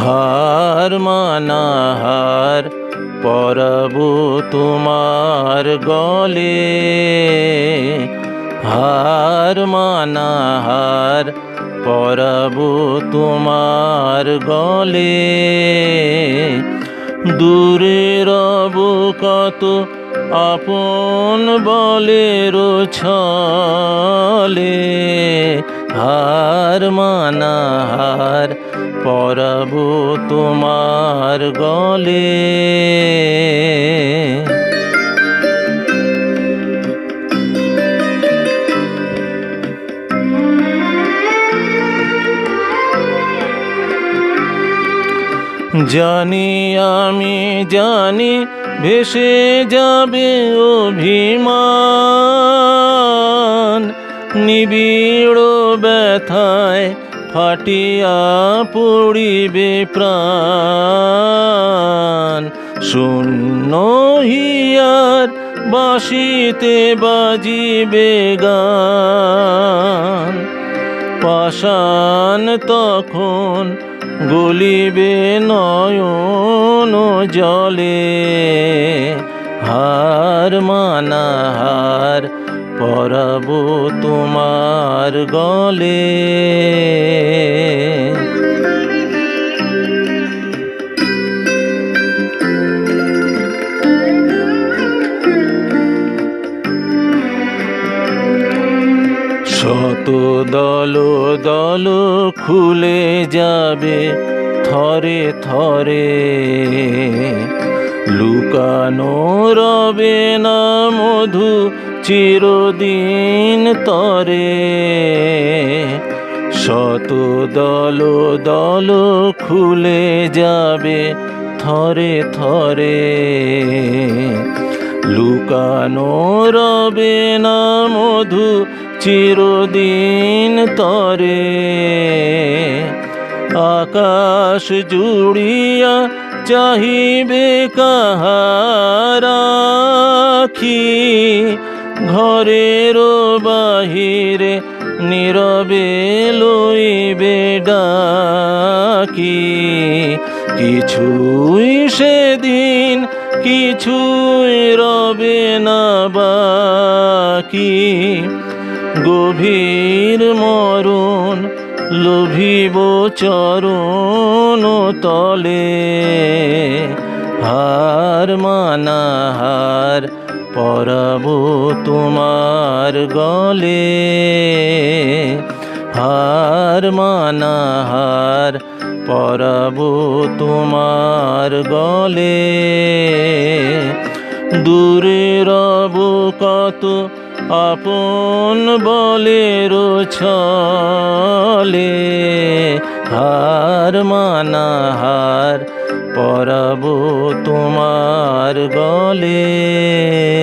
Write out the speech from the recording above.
হার মানাহার পরব তোমার গলে। হার মানাহার পরব তোমার গলে। দূরে রব কত আপন বলের ছলে। হার মানাহার পরব তোমার গলে। জানি আমি জানি ভেসে যাবে অভিমান। নিবিড় ব্যথায় ফাটিয়া পড়িবে প্রাণ। শূন্য হিয়ার বাসিতে বাজিবে গান। পাষাণ তখন গলিবে নয়ন জলে। হার মানাহার পরব তোমার গলে। শত দল দল খুলে যাবে থরে থরে। লুকানো রবে না মধু চিরদিন তরে। শত দল দল খুলে যাবে থরে থরে। লুকানো রবে না মধু চিরদিন তরে। আকাশ জুড়িয়া চাহিবে কাহারাখি ঘরের বাহিরে নীরবে লইবে ডাকি। কিছুই সেদিন, কিছুই রবে না বাকি। গভীর মরণ লোভিব চরণ তলে, হার মানাহার পরব তোমার গলে। হার মানাহার পরব তোমার গলে। দূরে রব কত আপন বলের ছলে হার মানাহার পরব তোমার গলে।